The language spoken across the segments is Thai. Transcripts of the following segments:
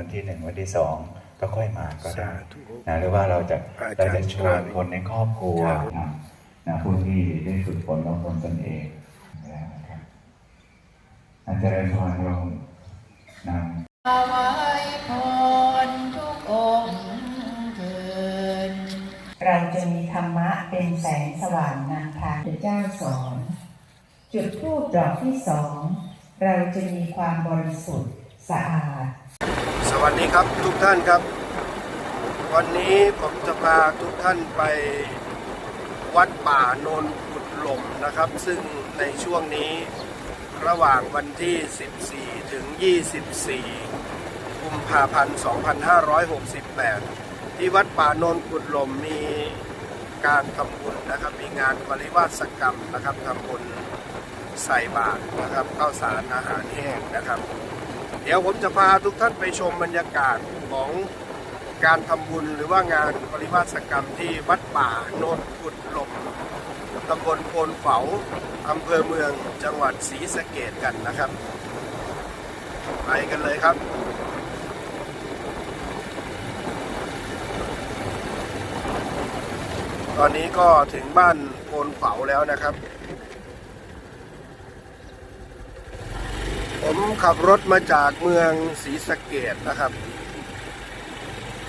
วันที่หนึ่งวันที่สองก็ค่อยมาก็ได้สาธุนะหรือว่าเราจะอาจารย์เราจะชวนราวีคนในครอบครัวครับนะนะผู้ที่ได้ฝึกฝนอบรมตนเองแล้วนะครับอาจารย์พรลงนำถวายพรทุกองค์เถิดเราจะมีธรรมะเป็นแสงสว่างนำทางพระเจ้าสอน จุดทูปดอกที่สอง เราจะมีความบริสุทธิ์สะอาด สวัสดีครับทุกท่านครับ วันนี้ผมจะพาทุกท่านไปวัดป่าโนนกุดหล่มนะครับ ซึ่งในช่วงนี้ระหว่างวันที่ 14 ถึง 24 กุมภาพันธ์ 2568 ที่วัดป่าโนนกุดหล่มมีการทำบุญนะครับ มีงานปริวาสกรรมนะครับทำบุญใส่บาตรนะครับข้าวสารอาหารแห้งนะครับ เดี๋ยวผมจะพาทุกท่านไปชมบรรยากาศของการทำบุญหรือว่างานปริวาสกรรมที่วัดป่าโนนกุดหลมตำบลโพนเฝาอำเภอเมืองจังหวัดศรีสะเกดกันนะครับ ไปกันเลยครับตอนนี้ก็ถึงบ้านโพนเฝาแล้วนะครับ ผมขับรถมาจากเมืองศรีสะเกดนะครับ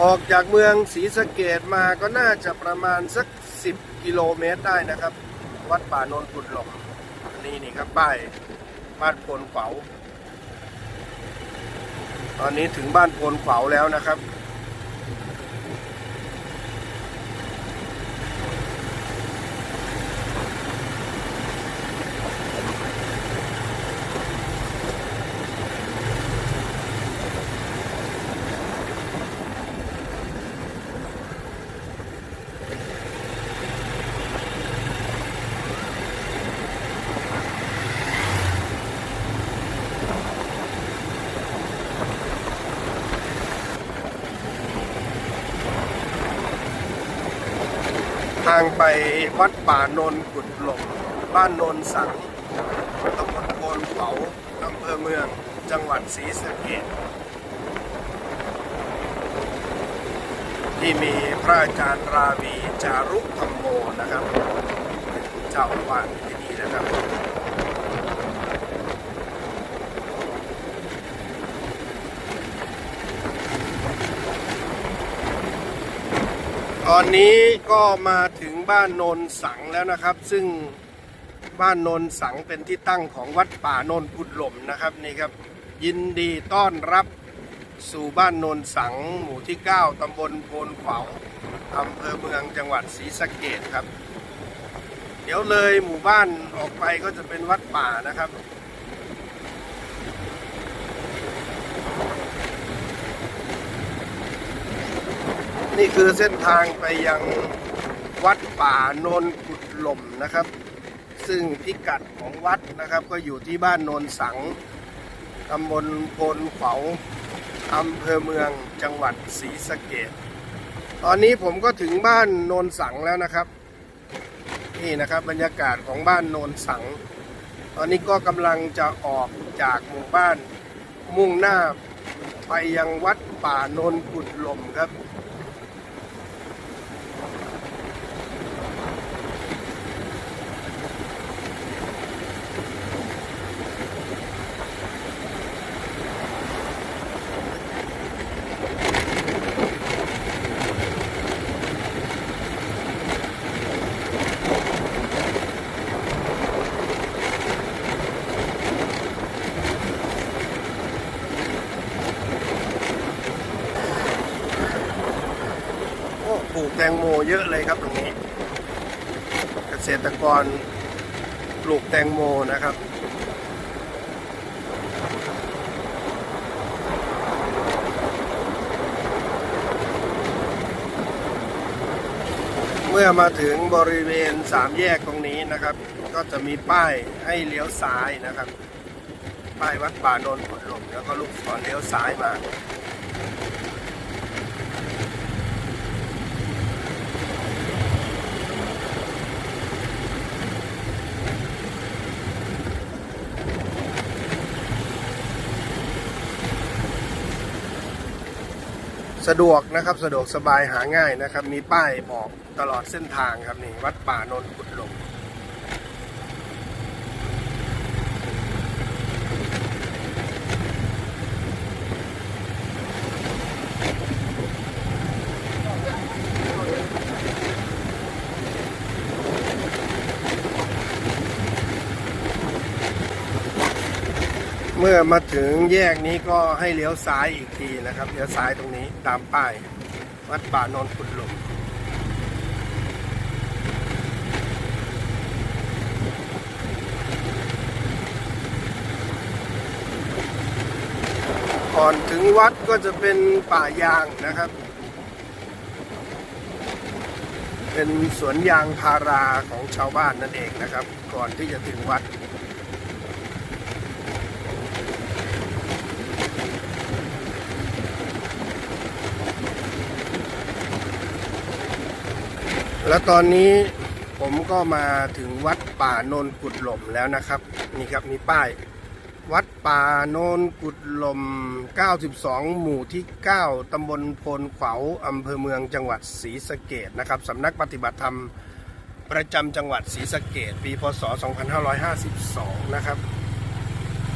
ออกจากเมืองศรีสะเกดมาก็น่าจะประมาณสัก 10 กิโลเมตรได้นะครับ วัดป่าโนนกุดหลงนี่นี่ครับป้ายบ้านโพนเฝาตอนนี้ถึงบ้านโพนเฝาแล้วนะครับางไปวัดป่าโนนกุดหลงบ้านโนนสังตำบลโพนเผาอำเภอเมือง จังหวัดศรีสะเกษที่มีพระอาจารย์ราวีจารุธรรมโมนะครับ เจ้าอาวาสที่นี่นะครับ อนนี้ก็มาถึงบ้านโนนสังแล้วนะครับ ซึ่งบ้านโนนสังเป็นที่ตั้งของวัดป่าโนนกุดหล่มนะครับนี่ครับ ยินดีต้อนรับสู่บ้านโนนสังหมู่ที่ 9ตำบลโพนขวาวอำเภอเมืองจังหวัดศรีสะเกดครับ เดี๋ยวเลยหมู่บ้านออกไปก็จะเป็นวัดป่านะครับ นี่คือเส้นทางไปยังวัดป่าโนนกุดหล่มนะครับ ซึ่งพิกัดของวัดนะครับ ก็อยู่ที่บ้านโนนสังตำบลโพนเฝาอำเภอเมืองจังหวัดศรีสะเกดตอนนี้ผมก็ถึงบ้านโนนสังแล้วนะครับ นี่นะครับบรรยากาศของบ้านโนนสัง ตอนนี้ก็กำลังจะออกจากหมู่บ้านมุ่งหน้าไปยังวัดป่าโนนกุดหล่มครับ แตงโมเยอะเลยครับตรงนี้ เกษตรกรปลูกแตงโมนะครับเมื่อมาถึงบริเวณสามแยกตรงนี้นะครับ ก็จะมีป้ายให้เลี้ยวซ้ายนะครับ ป้ายวัดป่าโนนขุนหลมแล้วก็ลูกศรเลี้ยวซ้ายมา สะดวกนะครับสะดวกสบายหาง่ายนะครับ มีป้ายบอกตลอดเส้นทางครับนี่วัดป่าโนนขุดลง มื่อมาถึงแยกนี้ก็ให้เลี้ยวซ้ายอีกทีนะครับ เลี้ยวซ้ายตรงนี้ตามป้าย วัดป่าโนนขุดหลุมก่อนถึงวัดก็จะเป็นป่ายางนะครับ เป็นสวนยางพาราของชาวบ้านนั่นเองนะครับ ก่อนที่จะถึงวัด แล้วตอนนี้ผมก็มาถึงวัดป่าโนนกุดหล่มแล้วนะครับ นี่ครับมีป้าย วัดป่าโนนกุดหล่ม 92 หมู่ที่ 9 ตำบลโพนขวาวอำเภอเมืองจังหวัดศรีสะเกดนะครับสำนักปฏิบัติธรรมประจำจังหวัดศรีสะเกดปีพศ 2552 นะครับ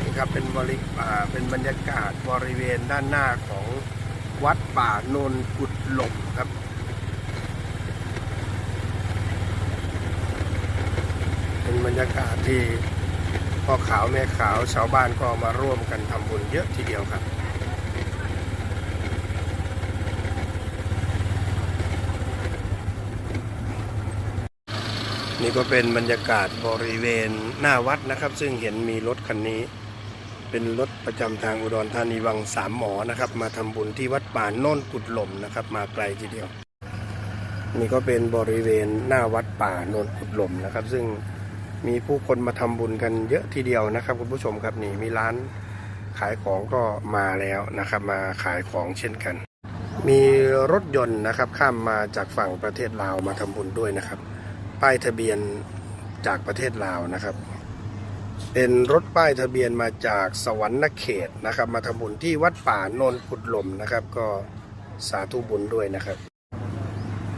นี่ครับเป็นบริอ่าเป็นบรรยากาศบริเวณด้านหน้าของวัดป่าโนนกุดหล่มครับ เป็น บรรยากาศที่พ่อขาวแม่ขาวชาวบ้านก็มาร่วมกันทำบุญเยอะทีเดียวครับนี่ก็เป็นบรรยากาศบริเวณหน้าวัดนะครับ ซึ่งเห็นมีรถคันนี้ เป็นรถประจำทางอุดรธานีวังสามหมอนะครับ มาทำบุญที่วัดป่าโน่นกุดหล่มนะครับ มาไกลทีเดียว นี่ก็เป็นบริเวณหน้าวัดป่าโนนขุดหล่มนะครับ ซึ่ง มีผู้คนมาทำบุญกันเยอะทีเดียวนะครับคุณผู้ชมครับนี่มีร้านขายของก็มาแล้วนะครับ มาขายของเช่นกัน มีรถยนต์นะครับ ข้ามมาจากฝั่งประเทศลาวมาทำบุญด้วยนะครับ ป้ายทะเบียนจากประเทศลาวนะครับ เป็นรถป้ายทะเบียนมาจากสวรรค์เขตนะครับ มาทำบุญที่วัดป่าโนนขุดลมนะครับ ก็สาธุบุญด้วยนะครับ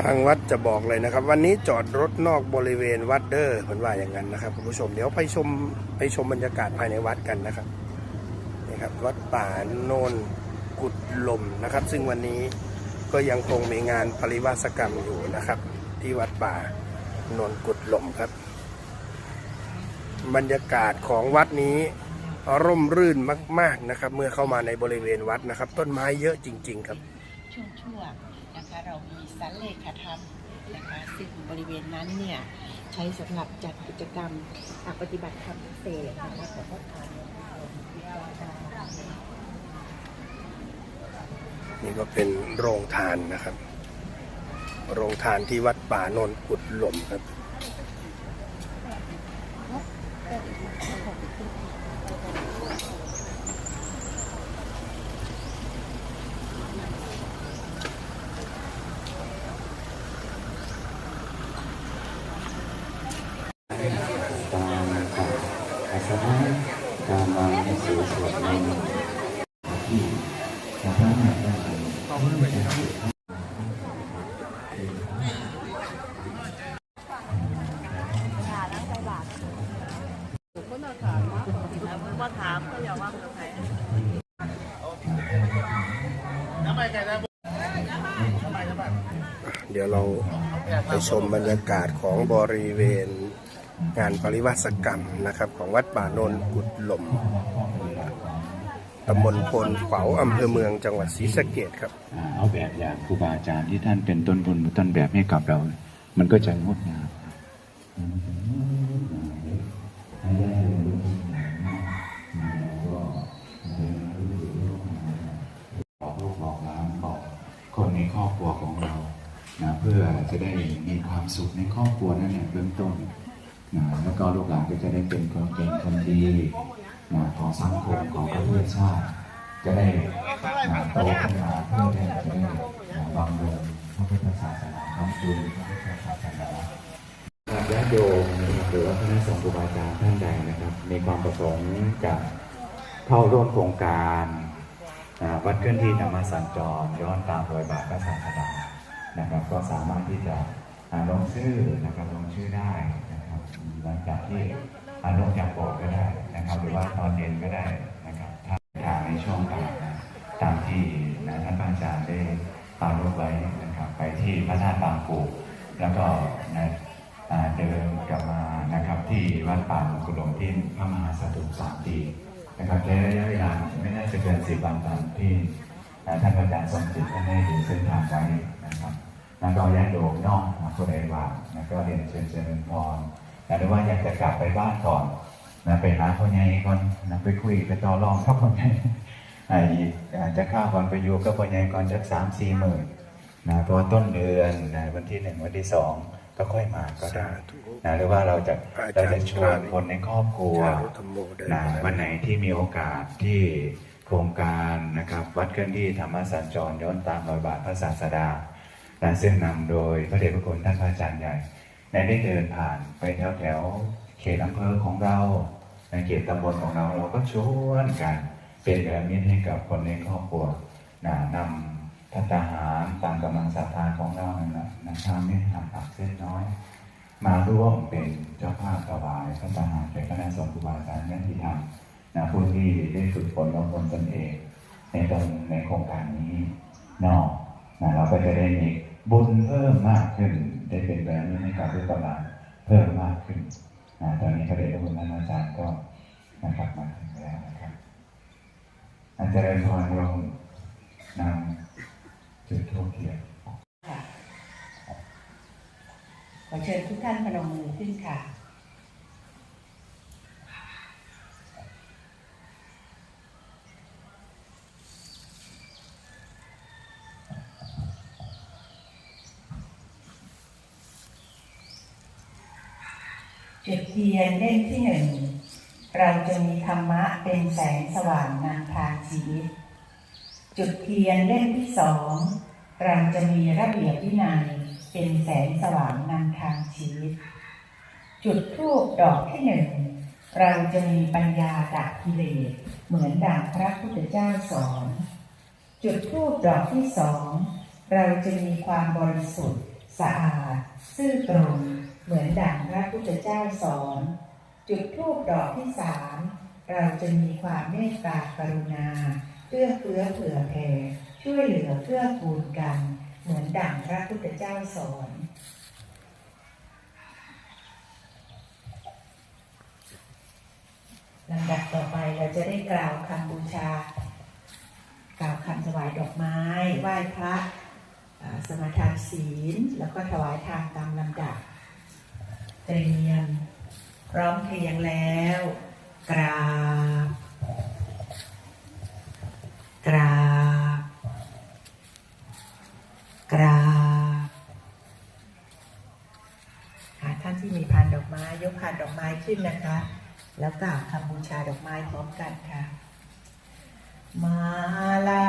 ทางวัดจะบอกเลยนะครับ วันนี้จอดรถนอกบริเวณวัดเดอร์เพิ่นว่าอย่างนั้นนะครับคุณผู้ชมเดี๋ยวไปชมไปชมบรรยากาศภายในวัดกันนะครับนี่ครับ วัดป่าโนนกุดลมนะครับ ซึ่งวันนี้ก็ยังคงมีงานปริวาสกรรมอยู่นะครับ ที่วัดป่าโนนกุดลมครับ บรรยากาศของวัดนี้ร่มรื่นมาก ๆนะครับ เมื่อเข้ามาในบริเวณวัดนะครับ ต้นไม้เยอะจริง ๆ ครับช่วงๆ นะคะเรามีสันเลขธรรมนะคะซึ่งบริเวณนั้นเนี่ยใช้สำหรับจัดกิจกรรมปฏิบัติธรรมพิเศษนะคะของพระทานนี่ก็เป็นโรงทานนะครับ โรงทานที่วัดป่านนกุดหล่มครับ ดี๋ยวเราไปชมบรรยากาศของบริเวณงานปริวาสกรรมนะครับ ของวัดป่าโนนกุดหล่มตำบลพลขวาอำเภอเมืองจังหวัดศรีสะเกดครับ เอาแบบอย่างครูบาอาจารย์ที่ท่านเป็นต้นบุญต้นแบบให้กับเรา มันก็จะงดงาม สุขในครอบครัวนั่นแหละเบื้องต้นนะแล้วก็ลูกหลานก็จะได้เป็นคนเก่งคนดีนะของสังคมของประเทศชาติ จะได้นะโตขึ้นมาเพื่อจะได้นะบำรุงพระพุทธศาสนาบำรุงพระพุทธศาสนาครับญาติโยมนะครับหรือว่าคณะสงฆ์ครูบาอาจารย์ท่านใดนะครับ มีความประสงค์จะเข้าร่วมโครงการวัดเคลื่อนที่ธรรมสัญจรย้อนตามรอยบาทพระศาสดานะครับ ก็สามารถที่จะ ลงชื่อนะครับลงชื่อได้นะครับหลังจากที่อ่าลงจากโบสถ์ก็ได้นะครับ หรือว่าตอนเย็นก็ได้นะครับถ้าทางในช่วงบ่ายนะตามที่นะท่านพระอาจารย์ได้ปรารภไว้นะครับ ไปที่พระธาตุบางปูแล้วก็นะอ่าเดินกลับมานะครับ ที่วัดป่าหลวงกุลมที่พระมหาสถุสามปีนะครับใช้ระยะเวลาไม่น่าจะเกินสิบวันตามที่ท่านอาจารย์สมจิตท่านได้ดูเส้นทางไว้นะครับ แล้วก็ญาติโยมนอกผู้ใดว่างแล้วก็เรียนเชิญเจริญพรแต่หรือว่าอยากจะกลับไปบ้านก่อนนะไปหาพ่อใหญ่ก่อนนะไปคุยไปต่อรองกับพ่อใหญ่ไอ้อาจจะข้าวก่อนไปอยู่กับพ่อใหญ่ก่อนจะสามสี่หมื่นนะเพราะต้นเดือนนะวันที่หนึ่งวันที่สองก็ค่อยมาก็ได้นะหรือว่าเราจะเราจะชวนคนในครอบครัวนนะวันไหนที่มีโอกาสที่โครงการนะครับ วัดเคลื่อนที่ธรรมสัญจรย้อนตามรอยบาทพระศาสดา และซึ่งนำโดยพระเดชพระคุณท่านพระอาจารย์ใหญ่ในได้เดินผ่านไปแถวแถวเขตอำเภอของเราในเขตตำบลของเราเราก็ชวนกันเป็นแบบนี้ให้กับคนในครอบครัวนะนำพัฒหารตามกำลังศรัทธาของเรานั่นแหละนะครับไม่ทำปักเส้นน้อย มาร่วมเป็นเจ้าภาพถวายพระทหารแก่คณะสงฆ์ครูบาอาจารย์ญาติธรรมนะผู้ที่ได้ฝึกฝนอบรมตนเอง ในตรงในโครงการนี้นอกนะเราก็จะได้มี บุญเพิ่มมากขึ้น ได้เป็นแบบนี้ในการด้วยตลาดเพิ่มมากขึ้นนะตอนนี้พระเดชพระคุณอาจารย์ก็นะครับมาถึงแล้วนะครับอาจารย์พรลงนำจุดทูปเทียนขอเชิญทุกท่านพนมมือขึ้นค่ะ จุดเทียนเล่มที่หนึ่งเราจะมีธรรมะเป็นแสงสว่างนำทางชีวิต จุดเทียนเล่มที่สองเราจะมีระเบียบวินัยเป็นแสงสว่างนำทางชีวิต จุดทูบดอกที่หนึ่งเราจะมีปัญญาดับกิเลสเหมือนดังพระพุทธเจ้าสอน จุดทูบดอกที่สองเราจะมีความบริสุทธิ์สะอาด ซื่อตรง เหมือนดังพระพุทธเจ้าสอน จุดทูบดอกที่สามเราจะมีความเมตตากรุณาเอื้อเฟื้อเผื่อแผ่ช่วยเหลือเพื่อกูลกัน เหมือนดังพระพุทธเจ้าสอนลำดับต่อไปเราจะได้กล่าวคำบูชา กล่าวคำถวายดอกไม้ ไหว้พระสมาทานศีล แล้วก็ถวายทานตามลำดับ เตรียม พร้อมเพรียงแล้ว กราบ กราบ กราบหาท่านที่มีพานดอกไม้ ยกพานดอกไม้ขึ้นนะคะ แล้วกล่าวคำบูชาดอกไม้พร้อมกันค่ะ มาลา